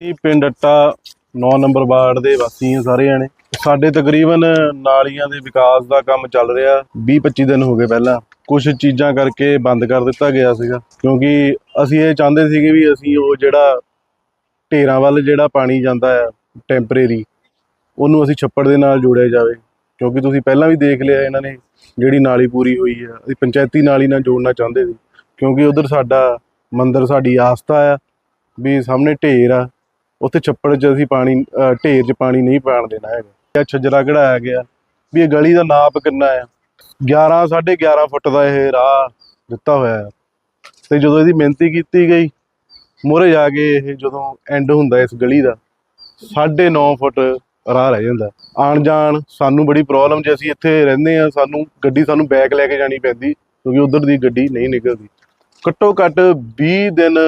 ਇਹ ਪਿੰਡ ਅੱਟਾ 9 number ward ਦੇ ਵਾਸੀ ਆ ਸਾਰੇ ਜਾਣੇ। ਸਾਡੇ ਤਕਰੀਬਨ ਨਾਲੀਆਂ ਦੇ ਵਿਕਾਸ ਦਾ ਕੰਮ ਚੱਲ ਰਿਹਾ 20-25 ਦਿਨ ਹੋ ਗਏ ਪਹਿਲਾਂ। ਕੁਝ ਚੀਜ਼ਾਂ ਕਰਕੇ ਬੰਦ ਕਰ ਦਿੱਤਾ ਗਿਆ ਸੀਗਾ, ਕਿਉਂਕਿ ਅਸੀਂ ਇਹ ਚਾਹੁੰਦੇ ਸੀਗੇ ਵੀ ਅਸੀਂ ਉਹ ਜਿਹੜਾ ਢੇਰਾਂ ਵੱਲ ਜਿਹੜਾ ਪਾਣੀ ਜਾਂਦਾ ਆ ਟੈਂਪਰੇਰੀ ਉਹਨੂੰ ਅਸੀਂ ਛੱਪੜ ਦੇ ਨਾਲ ਜੋੜਿਆ ਜਾਵੇ। ਕਿਉਂਕਿ ਤੁਸੀਂ ਪਹਿਲਾਂ ਵੀ ਦੇਖ ਲਿਆ ਇਹਨਾਂ ਨੇ ਜਿਹੜੀ ਨਾਲੀ ਪੂਰੀ ਹੋਈ ਆ, ਅਸੀਂ ਪੰਚਾਇਤੀ ਨਾਲੀ ਨਾਲ ਜੋੜਨਾ ਚਾਹੁੰਦੇ ਸੀ। ਕਿਉਂਕਿ ਉਧਰ ਸਾਡਾ ਮੰਦਰ ਸਾਡੀ ਆਸਥਾ ਆ, ਵੀ ਸਾਹਮਣੇ ਢੇਰ ਆ ਉੱਥੇ ਛੱਪੜ 'ਚ ਅਸੀਂ ਪਾਣੀ ਢੇਰ 'ਚ ਪਾਣੀ ਨਹੀਂ ਪਾਣ ਦੇਣਾ ਹੈਗਾ। ਇਹ ਛੱਜਰਾ ਕਢਾਇਆ ਗਿਆ। ਵੀ ਇਹ ਗਲੀ ਦਾ ਨਾਪ ਕਿੰਨਾ ਆ? 11 11.5 ਫੁੱਟ ਦਾ ਇਹ ਰਾਹ ਦਿੱਤਾ ਹੋਇਆ ਹੈ ਤੇ ਜਦੋਂ ਇਹਦੀ ਮਿਹਨਤੀ ਕੀਤੀ ਗਈ ਮੋਰੇ ਜਾ ਕੇ ਇਹ ਜਦੋਂ ਐਂਡ ਹੁੰਦਾ ਇਸ ਗਲੀ ਦਾ 9.5 ਫੁੱਟ ਰਾਹ ਰਹਿ ਜਾਂਦਾ। ਆਣ ਜਾਣ, ਸਾਨੂੰ ਬੜੀ ਪ੍ਰੋਬਲਮ ਜੇ ਅਸੀਂ ਇੱਥੇ ਰਹਿੰਦੇ ਆ ਸਾਨੂੰ ਗੱਡੀ ਸਾਨੂੰ ਬੈਕ ਲੈ ਕੇ ਜਾਣੀ ਪੈਂਦੀ, ਕਿਉਂਕਿ ਉਧਰ ਦੀ ਗੱਡੀ ਨਹੀਂ ਨਿਕਲਦੀ। ਘੱਟੋ ਘੱਟ 20 ਦਿਨ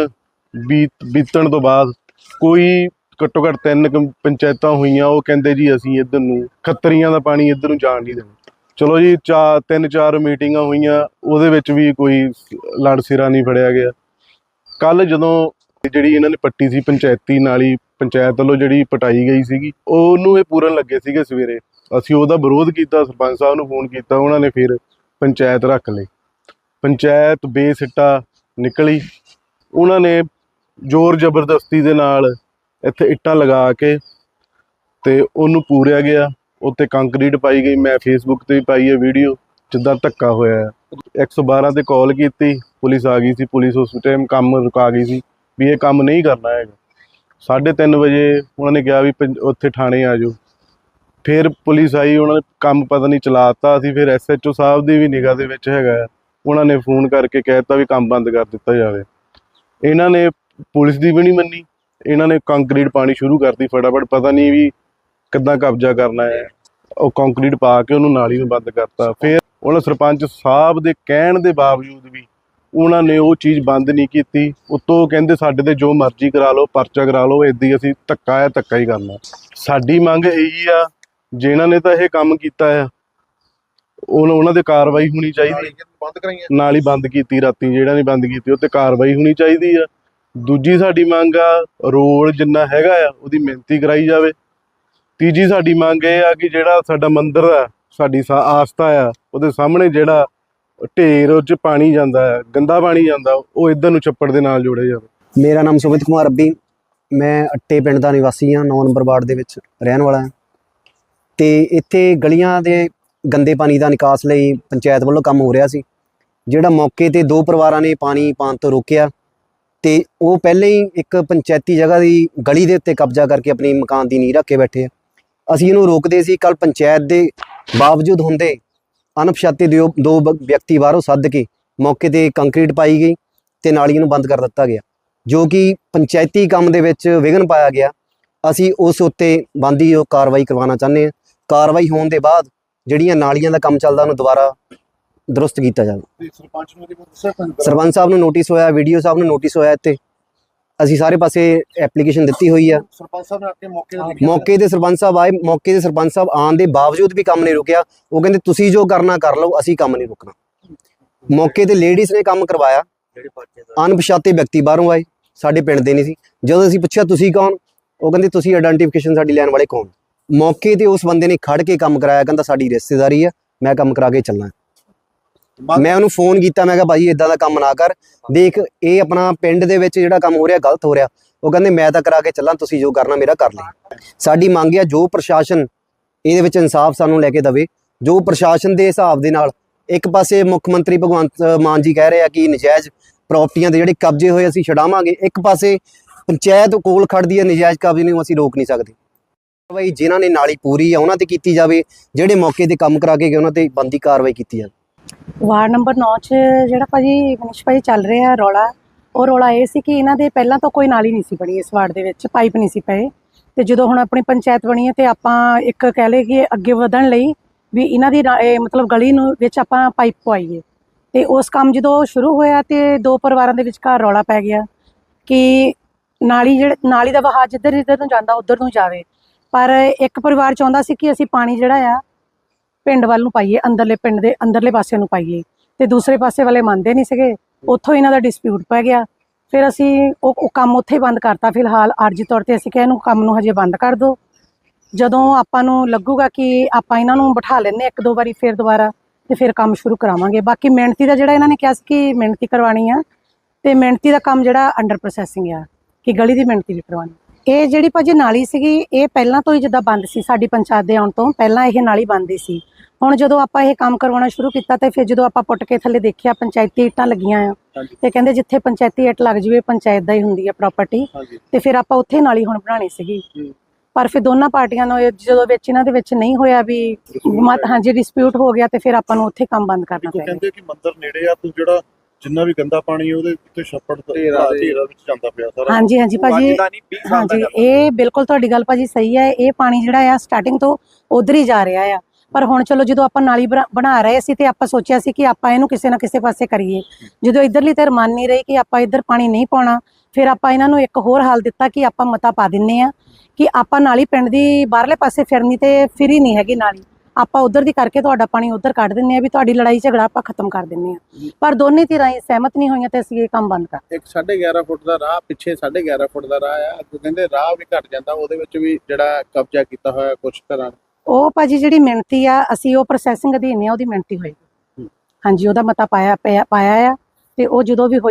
ਬੀਤ ਬੀਤਣ ਤੋਂ ਬਾਅਦ ਕੋਈ ਘੱਟੋ ਘੱਟ ਤਿੰਨ ਕੁ ਪੰਚਾਇਤਾਂ ਹੋਈਆਂ, ਉਹ ਕਹਿੰਦੇ ਜੀ ਅਸੀਂ ਇੱਧਰ ਨੂੰ ਖੱਤਰੀਆਂ ਦਾ ਪਾਣੀ ਇੱਧਰ ਨੂੰ ਜਾਣ ਨਹੀਂ ਦੇਣਾ। ਚਲੋ ਜੀ ਚਾਰ ਤਿੰਨ ਚਾਰ ਮੀਟਿੰਗਾਂ ਹੋਈਆਂ, ਉਹਦੇ ਵਿੱਚ ਵੀ ਕੋਈ ਲੜ ਸਿਰਾ ਨਹੀਂ ਫੜਿਆ ਗਿਆ। ਕੱਲ ਜਦੋਂ ਜਿਹੜੀ ਇਹਨਾਂ ਨੇ ਪੱਟੀ ਸੀ ਪੰਚਾਇਤੀ ਨਾਲੀ ਪੰਚਾਇਤ ਵੱਲੋਂ ਜਿਹੜੀ ਪਟਾਈ ਗਈ ਸੀਗੀ, ਉਹਨੂੰ ਇਹ ਪੂਰਨ ਲੱਗੇ ਸੀਗੇ ਸਵੇਰੇ। ਅਸੀਂ ਉਹਦਾ ਵਿਰੋਧ ਕੀਤਾ, ਸਰਪੰਚ ਸਾਹਿਬ ਨੂੰ ਫੋਨ ਕੀਤਾ, ਉਹਨਾਂ ਨੇ ਫਿਰ ਪੰਚਾਇਤ ਰੱਖ ਲਈ। ਪੰਚਾਇਤ ਬੇਸਿੱਟਾ ਨਿਕਲੀ। ਉਹਨਾਂ ਨੇ ਜ਼ੋਰ ਜ਼ਬਰਦਸਤੀ ਦੇ ਨਾਲ ਇੱਥੇ ਇੱਟਾਂ ਲਗਾ ਕੇ ਤੇ ਉਹਨੂੰ ਪੂਰਿਆ ਗਿਆ। ਉੱਤੇ ਕੰਕਰੀਟ ਪਾਈ ਗਈ। ਮੈਂ ਫੇਸਬੁੱਕ ਤੇ ਵੀ ਪਾਈ ਹੈ ਵੀਡੀਓ ਜਿੱਦਾਂ ਧੱਕਾ ਹੋਇਆ ਹੈ। 112 ਤੇ ਕਾਲ ਕੀਤੀ। ਪੁਲਿਸ ਆ ਗਈ ਸੀ। ਪੁਲਿਸ ਉਸ ਟਾਈਮ ਕੰਮ ਰੁਕਾ ਗਈ ਸੀ ਵੀ ਇਹ ਕੰਮ ਨਹੀਂ ਕਰਨਾ ਹੈਗਾ। 3:30 ਵਜੇ ਉਹਨਾਂ ਨੇ ਕਿਹਾ ਵੀ ਪੰਜ- ਉੱਥੇ ਥਾਣੇ ਆ ਜਾਓ। ਫਿਰ ਪੁਲਿਸ ਆਈ। ਉਹਨਾਂ ਨੇ ਕੰਮ ਪਤਾ ਨਹੀਂ ਚਲਾਤਾ ਸੀ। ਫਿਰ ਐਸਐਚਓ ਸਾਹਿਬ ਦੀ ਵੀ ਨਿਗਾਹ ਦੇ ਵਿੱਚ ਹੈਗਾ ਹੈ। ਉਹਨਾਂ ਨੇ ਫੋਨ ਕਰਕੇ ਕਹਿਤਾ ਵੀ ਕੰਮ ਬੰਦ ਕਰ ਦਿੱਤਾ ਜਾਵੇ। ਇਹਨਾਂ ਨੇ ਪੁਲਿਸ ਦੀ ਵੀ ਨਹੀਂ ਮੰਨੀ। ਇਹਨਾਂ ਨੇ ਕੰਕਰੀਟ ਪਾਣੀ ਸ਼ੁਰੂ ਕਰਤੀ ਫਟਾਫਟ ਪਤਾ ਨਹੀਂ ਵੀ ਕਿੱਦਾਂ ਕਬਜ਼ਾ ਕਰਨਾ ਹੈ। ਉਹ ਕੰਕਰੀਟ ਪਾ ਕੇ ਉਹਨੂੰ ਨਾਲੀ ਨੂੰ ਬੰਦ ਕਰਤਾ। ਫਿਰ ਉਹਨਾਂ ਸਰਪੰਚ ਸਾਹਿਬ ਦੇ ਕਹਿਣ ਦੇ ਬਾਵਜੂਦ ਵੀ ਉਹਨਾਂ ਨੇ ਉਹ ਚੀਜ਼ ਬੰਦ ਨਹੀਂ ਕੀਤੀ। ਉਤੋਂ ਕਹਿੰਦੇ ਸਾਡੇ ਤੇ ਜੋ ਮਰਜ਼ੀ ਕਰਾ ਲਓ ਪਰਚਾ ਕਰਾ ਲਓ ਹੀ ਅਸੀਂ ਧੱਕਾ ਹੈ ਧੱਕਾ ਹੀ ਕਰਨਾ ਸਾਡੀ ਮੰਗ ਇਹੀ ਆ ਜਿਨ੍ਹਾਂ ਨੇ ਤਾਂ ਇਹ ਕੰਮ ਕੀਤਾ ਆ ਉਹਨਾਂ ਉਹਨਾਂ ਤੇ ਕਾਰਵਾਈ ਹੋਣੀ ਚਾਹੀਦੀ। ਬੰਦ ਕਰਾਈਆਂ। ਨਾਲ ਹੀ ਬੰਦ ਕੀਤੀ ਰਾਤੀ ਜਿਹੜਾ ਨੇ ਬੰਦ ਕੀਤੀ ਉਹ ਤੇ ਕਾਰਵਾਈ ਹੋਣੀ ਚਾਹੀਦੀ ਆ। ਦੂਜੀ ਸਾਡੀ ਮੰਗ ਆ ਰੋਡ ਜਿੰਨਾ ਹੈਗਾ ਆ, ਉਹਦੀ ਮਿਹਨਤੀ ਕਰਾਈ ਜਾਵੇ। ਤੀਜੀ ਸਾਡੀ ਮੰਗ ਇਹ ਆ ਕਿ ਜਿਹੜਾ ਸਾਡਾ ਮੰਦਿਰ ਆ, ਸਾਡੀ ਆਸਥਾ ਆ, ਉਹਦੇ ਸਾਹਮਣੇ ਜਿਹੜਾ ਢੇਰ ਉਹ ਚ ਪਾਣੀ ਜਾਂਦਾ ਹੈ ਗੰਦਾ ਪਾਣੀ ਜਾਂਦਾ, ਉਹ ਇਧਰ ਨੂੰ ਛੱਪੜ ਦੇ ਨਾਲ ਜੋੜਿਆ ਜਾਵੇ। ਮੇਰਾ ਨਾਮ ਸੁਮਿਤ ਕੁਮਾਰ ਅੱਬੀ ਮੈਂ ਅੱਟੇ ਪਿੰਡ ਦਾ ਨਿਵਾਸੀ ਹਾਂ 9 ਨੰਬਰ ਵਾਰਡ ਦੇ ਵਿੱਚ ਰਹਿਣ ਵਾਲਾ ਹਾਂ। ਤੇ ਇੱਥੇ ਗਲੀਆਂ ਦੇ ਗੰਦੇ ਪਾਣੀ ਦਾ ਨਿਕਾਸ ਲਈ ਪੰਚਾਇਤ ਵੱਲੋਂ ਕੰਮ ਹੋ ਰਿਹਾ ਸੀ, ਜਿਹੜਾ ਮੌਕੇ ਤੇ ਦੋ ਪਰਿਵਾਰਾਂ ਨੇ ਪਾਣੀ ਪਾਣ ਤੋਂ ਰੋਕਿਆ। ਤੇ ਉਹ ਪਹਿਲਾਂ ਹੀ ਇੱਕ ਪੰਚਾਇਤੀ ਜਗ੍ਹਾ ਦੀ ਗਲੀ ਦੇ ਉੱਤੇ ਕਬਜ਼ਾ ਕਰਕੇ ਆਪਣੀ ਮਕਾਨ ਦੀ ਨੀਂਹ ਰੱਖ ਕੇ ਬੈਠੇ ਆ। ਅਸੀਂ ਇਹਨੂੰ ਰੋਕਦੇ ਸੀ ਕੱਲ ਪੰਚਾਇਤ ਦੇ ਬਾਵਜੂਦ ਹੁੰਦੇ ਅਣਪਛਾਤੇ ਦਿਓ, ਦੋ ਵਿਅਕਤੀ ਬਾਹਰੋਂ ਸੱਦ ਕੇ ਮੌਕੇ ਤੇ ਕੰਕਰੀਟ ਪਾਈ ਗਈ ਤੇ ਨਾਲੀਆਂ ਨੂੰ ਬੰਦ ਕਰ ਦਿੱਤਾ ਗਿਆ, ਜੋ ਕਿ ਪੰਚਾਇਤੀ ਕੰਮ ਦੇ ਵਿੱਚ ਵਿਘਨ ਪਾਇਆ ਗਿਆ। ਅਸੀਂ ਉਸ ਉੱਤੇ ਬੰਦੀ ਉਹ ਕਾਰਵਾਈ ਕਰਵਾਉਣਾ ਚਾਹੁੰਦੇ ਹਾਂ। ਕਾਰਵਾਈ ਹੋਣ ਦੇ ਬਾਅਦ ਜਿਹੜੀਆਂ ਨਾਲੀਆਂ ਦਾ ਕੰਮ ਚੱਲਦਾ ਉਹਨੂੰ ਦੁਬਾਰਾ ਦਰੁਸਤ ਕੀਤਾ ਜਾਵੇ। ਤੇ ਸਰਪੰਚ ਨੂੰ ਇਹਦੇ ਬਾਰੇ ਦੱਸਿਆ ਪੰਜ ਸਰਪੰਚ ਸਾਹਿਬ ਨੂੰ ਨੋਟਿਸ ਹੋਇਆ ਵੀਡੀਓ ਸਾਹਿਬ ਨੂੰ ਨੋਟਿਸ ਹੋਇਆ ਇੱਥੇ। ਅਸੀਂ ਸਾਰੇ ਪਾਸੇ ਐਪਲੀਕੇਸ਼ਨ ਦਿੱਤੀ ਹੋਈ ਆ। ਸਰਪੰਚ ਸਾਹਿਬ ਨੇ ਆ ਕੇ ਮੌਕੇ ਤੇ ਲਿਖਿਆ ਮੌਕੇ ਤੇ ਸਰਪੰਚ ਸਾਹਿਬ ਆਏ ਮੌਕੇ ਤੇ ਸਰਪੰਚ ਸਾਹਿਬ ਆਉਣ ਦੇ ਬਾਵਜੂਦ ਵੀ ਕੰਮ ਨਹੀਂ ਰੁਕਿਆ। ਉਹ ਕਹਿੰਦੇ ਤੁਸੀਂ ਜੋ ਕਰਨਾ ਕਰ ਲਓ ਅਸੀਂ ਕੰਮ ਨਹੀਂ ਰੁਕਣਾ। ਮੌਕੇ ਤੇ ਲੇਡੀਜ਼ ਨੇ ਕੰਮ ਕਰਵਾਇਆ। ਅਣਪਛਾਤੇ ਵਿਅਕਤੀ ਬਾਹਰੋਂ ਆਏ ਸਾਡੇ ਪਿੰਡ ਦੇ ਨਹੀਂ ਸੀ। ਜਦੋਂ ਅਸੀਂ ਪੁੱਛਿਆ ਤੁਸੀਂ ਕੌਣ? ਉਹ ਕਹਿੰਦੇ ਤੁਸੀਂ ਆਇਡੈਂਟੀਫਿਕੇਸ਼ਨ ਸਾਡੀ ਲੈਣ ਵਾਲੇ ਕੌਣ? ਮੌਕੇ ਤੇ ਉਸ ਬੰਦੇ ਨੇ ਖੜ ਕੇ ਕੰਮ ਕਰਾਇਆ ਕਹਿੰਦਾ ਸਾਡੀ ਰਿਸ਼ਤੇਦਾਰੀ ਆ ਮੈਂ ਕੰਮ ਕਰਾ ਕੇ ਚੱਲਣਾ ਮੰਗ- ਮੈਂ ਉਹਨੂੰ ਫੋਨ ਕੀਤਾ, ਮੈਂ ਕਿਹਾ ਭਾਈ ਇਦਾਂ ਦਾ ਕੰਮ ਨਾ ਕਰ। ਦੇਖ, ਇਹ ਆਪਣਾ ਪਿੰਡ ਦੇ ਵਿੱਚ ਜਿਹੜਾ ਕੰਮ ਹੋ ਰਿਹਾ, ਗਲਤ ਹੋ ਰਿਹਾ। ਉਹ ਕਹਿੰਦੇ, ਮੈਂ ਤਾਂ ਕਰਾ ਕੇ ਚੱਲਾਂ, ਤੁਸੀਂ ਜੋ ਕਰਨਾ ਮੇਰਾ ਕਰ ਲਈ ਸਾਡੀ ਮੰਗ ਹੈ ਜੋ ਪ੍ਰਸ਼ਾਸਨ ਇਹਦੇ ਵਿੱਚ ਇਨਸਾਫ ਸਾਨੂੰ ਲੈ ਕੇ ਦਵੇ, ਜੋ ਪ੍ਰਸ਼ਾਸਨ ਦੇ ਹਿਸਾਬ ਦੇ ਨਾਲ, ਇੱਕ ਪਾਸੇ ਮੁੱਖ ਮੰਤਰੀ ਭਗਵੰਤ ਮਾਨ ਜੀ ਕਹਿ ਰਹੇ ਆ ਕਿ ਨਜਾਇਜ਼ ਪ੍ਰਾਪਰਟੀਆਂ ਦੇ ਜਿਹੜੇ ਕਬਜ਼ੇ ਹੋਏ ਅਸੀਂ ਛਡਾਵਾਂਗੇ, ਇੱਕ ਪਾਸੇ ਪੰਚਾਇਤ ਕੋਲ ਖੜਦੀ ਹੈ, ਨਜਾਇਜ਼ ਕਬਜ਼ੇ ਨੂੰ ਅਸੀਂ ਰੋਕ ਨਹੀਂ ਸਕਦੇ। ਭਾਈ ਜਿਨ੍ਹਾਂ ਨੇ ਨਾਲੀ ਪੂਰੀ ਆ, ਉਹਨਾਂ ਤੇ ਕੀਤੀ ਜਾਵੇ, ਜਿਹੜੇ ਮੌਕੇ ਤੇ ਕੰਮ ਕਰਾ ਕੇ ਗਏ, ਉਹਨਾਂ ਤੇ ਬੰਦੀ ਕਾਰਵਾਈ ਕੀਤੀ ਜਾਵੇ। ਵਾਰਡ ਨੰਬਰ 9 'ਚ ਜਿਹੜਾ ਭਾਜੀ ਮਨੀਸ਼ ਭਾਜੀ ਚੱਲ ਰਿਹਾ ਰੌਲਾ, ਉਹ ਰੌਲਾ ਇਹ ਸੀ ਕਿ ਇਹਨਾਂ ਦੇ ਪਹਿਲਾਂ ਤਾਂ ਕੋਈ ਨਾਲੀ ਨਹੀਂ ਸੀ ਬਣੀ ਇਸ ਵਾਰਡ ਦੇ ਵਿੱਚ, ਪਾਈਪ ਨਹੀਂ ਸੀ ਪਏ। ਤੇ ਜਦੋਂ ਹੁਣ ਆਪਣੀ ਪੰਚਾਇਤ ਬਣੀ ਹੈ ਤੇ ਆਪਾਂ ਇੱਕ ਕਹਿ ਲਏ ਕਿ ਅੱਗੇ ਵਧਣ ਲਈ ਵੀ ਇਹਨਾਂ ਦੀ ਨਾ- ਮਤਲਬ ਗਲੀ ਨੂੰ ਵਿੱਚ ਆਪਾਂ ਪਾਈਪ ਪਵਾਈਏ। ਤੇ ਉਸ ਕੰਮ ਜਦੋਂ ਸ਼ੁਰੂ ਹੋਇਆ ਤੇ ਦੋ ਪਰਿਵਾਰਾਂ ਦੇ ਵਿਚਕਾਰ ਰੌਲਾ ਪੈ ਗਿਆ ਕਿ ਨਾਲੀ ਜਿਹੜਾ, ਨਾਲੀ ਦਾ ਵਹਾਅ ਜਿੱਧਰ ਜਿੱਧਰ ਨੂੰ ਜਾਂਦਾ, ਉਧਰ ਨੂੰ ਜਾਵੇ। ਪਰ ਇੱਕ ਪਰਿਵਾਰ ਚਾਹੁੰਦਾ ਸੀ ਕਿ ਅਸੀਂ ਪਾਣੀ ਜਿਹੜਾ ਆ ਪਿੰਡ ਵੱਲ ਨੂੰ ਪਾਈਏ, ਅੰਦਰਲੇ ਪਿੰਡ ਦੇ ਅੰਦਰਲੇ ਪਾਸੇ ਨੂੰ ਪਾਈਏ। ਤੇ ਦੂਸਰੇ ਪਾਸੇ ਵਾਲੇ ਮੰਨਦੇ ਨਹੀਂ ਸੀਗੇ। ਉੱਥੋਂ ਇਹਨਾਂ ਦਾ ਡਿਸਪਿਊਟ ਪੈ ਗਿਆ। ਫਿਰ ਅਸੀਂ ਉਹ ਉਹ ਕੰਮ ਉੱਥੇ ਹੀ ਬੰਦ ਕਰਤਾ। ਫਿਲਹਾਲ ਆਰਜੀ ਤੌਰ ਤੇ ਅਸੀਂ ਕਿਹਾ ਇਹਨੂੰ ਕੰਮ ਨੂੰ ਹਜੇ ਬੰਦ ਕਰ ਦਿਓ। ਜਦੋਂ ਆਪਾਂ ਨੂੰ ਲੱਗੂਗਾ ਕਿ ਆਪਾਂ ਇਹਨਾਂ ਨੂੰ ਬਿਠਾ ਲੈਂਦੇ ਇੱਕ ਦੋ ਵਾਰੀ, ਫਿਰ ਦੁਬਾਰਾ ਤੇ ਫਿਰ ਕੰਮ ਸ਼ੁਰੂ ਕਰਾਵਾਂਗੇ। ਬਾਕੀ ਮਿਹਨਤੀ ਦਾ ਜਿਹੜਾ ਇਹਨਾਂ ਨੇ ਕਿਹਾ ਸੀ ਕਿ ਮਿਹਨਤੀ ਕਰਵਾਉਣੀ ਆ, ਤੇ ਮਿਹਨਤੀ ਦਾ ਕੰਮ ਜਿਹੜਾ ਅੰਡਰ ਪ੍ਰੋਸੈਸਿੰਗ ਆ, ਕਿ ਗਲੀ ਦੀ ਮਿਹਨਤੀ ਵੀ ਕਰਵਾਉਣੀ। ਇਹ ਜਿਹੜੀ ਭਾਜੀ ਨਾਲੀ ਸੀਗੀ ਇਹ ਪਹਿਲਾਂ ਤੋਂ ਹੀ ਜਿੱਦਾਂ ਬੰਦ ਸੀ ਸਾਡੀ ਪੰਚਾਇਤ ਦੇ ਆਉਣ ਤੋਂ ਪਹਿਲਾਂ ਇਹ ਨਾਲੀ ਬੰਦ ਸੀ। ਹੁਣ ਜਦੋਂ ਆਪਾਂ ਇਹ ਕੰਮ ਕਰਵਾਉਣਾ ਸ਼ੁਰੂ ਕੀਤਾ ਤੇ ਫਿਰ ਜਦੋਂ ਆਪਾਂ ਪੁੱਟ ਕੇ ਥੱਲੇ ਦੇਖਿਆ ਪੰਚਾਇਤੀ ਇੱਟਾਂ ਲੱਗੀਆਂ ਆ ਤੇ ਕਹਿੰਦੇ ਜਿੱਥੇ ਪੰਚਾਇਤੀ ਇੱਟ ਲੱਗ ਜਵੇ ਪੰਚਾਇਤ ਦਾ ਹੀ ਹੁੰਦੀ ਆ ਪ੍ਰਾਪਰਟੀ ਤੇ ਫਿਰ ਆਪਾਂ ਉੱਥੇ ਨਾਲੀ ਹੁਣ ਬਣਾਉਣੀ ਸੀਗੀ। ਪਰ ਫਿਰ ਦੋਨਾਂ ਪਾਰਟੀਆਂ ਨੂੰ ਜਦੋਂ ਵਿੱਚ ਇਹਨਾਂ ਦੇ ਵਿੱਚ ਨਹੀਂ ਹੋਇਆ ਵੀ ਹਾਂਜੀ ਡਿਸਪਿਊਟ ਹੋ ਗਿਆ ਤੇ ਫਿਰ ਆਪਾਂ ਨੂੰ ਉੱਥੇ ਕੰਮ ਬੰਦ ਕਰਨਾ ਪਿਆ ਕਹਿੰਦੇ ਕਿ ਮੰਦਰ ਨੇੜੇ ਆ ਤੂੰ ਜਿਹੜਾ ਜਿੰਨਾ ਵੀ ਗੰਦਾ ਪਾਣੀ ਉਹਦੇ ਉੱਤੇ ਛੱਪੜ ਢੇਰਾ ਢੇਰਾ ਵਿੱਚ ਜਾਂਦਾ ਪਿਆ ਸਾਰਾ। ਹਾਂਜੀ ਹਾਂਜੀ ਭਾਜੀ। ਹਾਂਜੀ ਇਹ ਬਿਲਕੁਲ ਤੁਹਾਡੀ ਗੱਲ ਭਾਜੀ ਸਹੀ ਹੈ। ਇਹ ਪਾਣੀ ਜਿਹੜਾ ਆ ਸਟਾਰਟਿੰਗ ਤੋਂ ਉਧਰ ਹੀ ਜਾ ਰਿਹਾ ਆ। ਪਰ ਹੁਣ ਚਲੋ ਜਦੋਂ ਆਪਾਂ ਨਾਲੀ ਬਣਾ- ਬਣਾ ਰਹੇ ਸੀ ਤੇ ਆਪਾਂ ਸੋਚਿਆ ਸੀ ਕਿ ਆਪਾਂ ਇਹਨੂੰ ਕਿਸੇ ਨਾ ਕਿਸੇ ਪਾਸੇ ਕਰੀਏ। ਜਦੋਂ ਇਧਰਲੀ ਧਿਰ ਮੰਨ ਨਹੀਂ ਰਹੀ ਕਿ ਆਪਾਂ ਇੱਧਰ ਪਾਣੀ ਨਹੀਂ ਪਾਉਣਾ ਫਿਰ ਆਪਾਂ ਇਹਨਾਂ ਨੂੰ ਇੱਕ ਹੋਰ ਹੱਲ ਦਿੱਤਾ ਕਿ ਆਪਾਂ ਮਤਾ ਪਾ ਦਿੰਨੇ ਆ ਕਿ ਆਪਾਂ ਨਾਲੀ ਪਿੰਡ ਦੀ ਬਾਹਰਲੇ ਪਾਸੇ ਫਿਰਨੀ ਤੇ ਫਿਰੀ ਨਹੀਂ ਹੈਗੀ ਨਾਲੀ। ਆਪਾਂ ਉਧਰ ਦੀ ਕਰਕੇ ਤੁਹਾਡਾ ਪਾਣੀ ਉਧਰ ਕੱਢ ਦਿੰਨੇ ਆ ਵੀ ਤੁਹਾਡੀ ਲੜਾਈ ਝਗੜਾ ਆਪਾਂ ਖਤਮ ਕਰ ਦਿੰਨੇ ਆ ਪਰ ਦੋਨੇ ਧਿਰਾਂ ਸਹਿਮਤ ਨਹੀਂ ਹੋਈਆਂ ਤੇ ਅਸੀਂ ਇਹ ਕੰਮ ਬੰਦ ਕਰ ਇੱਕ 11.5 ਫੁੱਟ ਦਾ ਰਾਹ ਪਿੱਛੇ 11.5 ਫੁੱਟ ਦਾ ਰਾਹ ਆ। ਅੱਗੋਂ ਕਹਿੰਦੇ ਰਾਹ ਵੀ ਘਟ ਜਾਂਦਾ ਉਹਦੇ ਵਿੱਚ ਵੀ ਜਿਹੜਾ ਕਬਜ਼ਾ ਕੀਤਾ ਹੋਇਆ ਕੁਝ ਘਰਾਂ ਉਹ ਭਾਜੀ ਜਿਹੜੀ ਮਿਹਨਤੀ ਆ ਅਸੀਂ ਉਹ ਪ੍ਰੋਸੈਸਿੰਗ ਅਧੀਨ ਆ ਉਹਦੀ ਮਿਹਨਤੀ ਹੋਏਗੀ। ਹਾਂਜੀ ਉਹਦਾ ਮਤਾ ਪਾਇਆ ਪਾਇਆ ਆ ਤੇ ਉਹ ਜਦੋਂ ਵੀ ਹੋਈ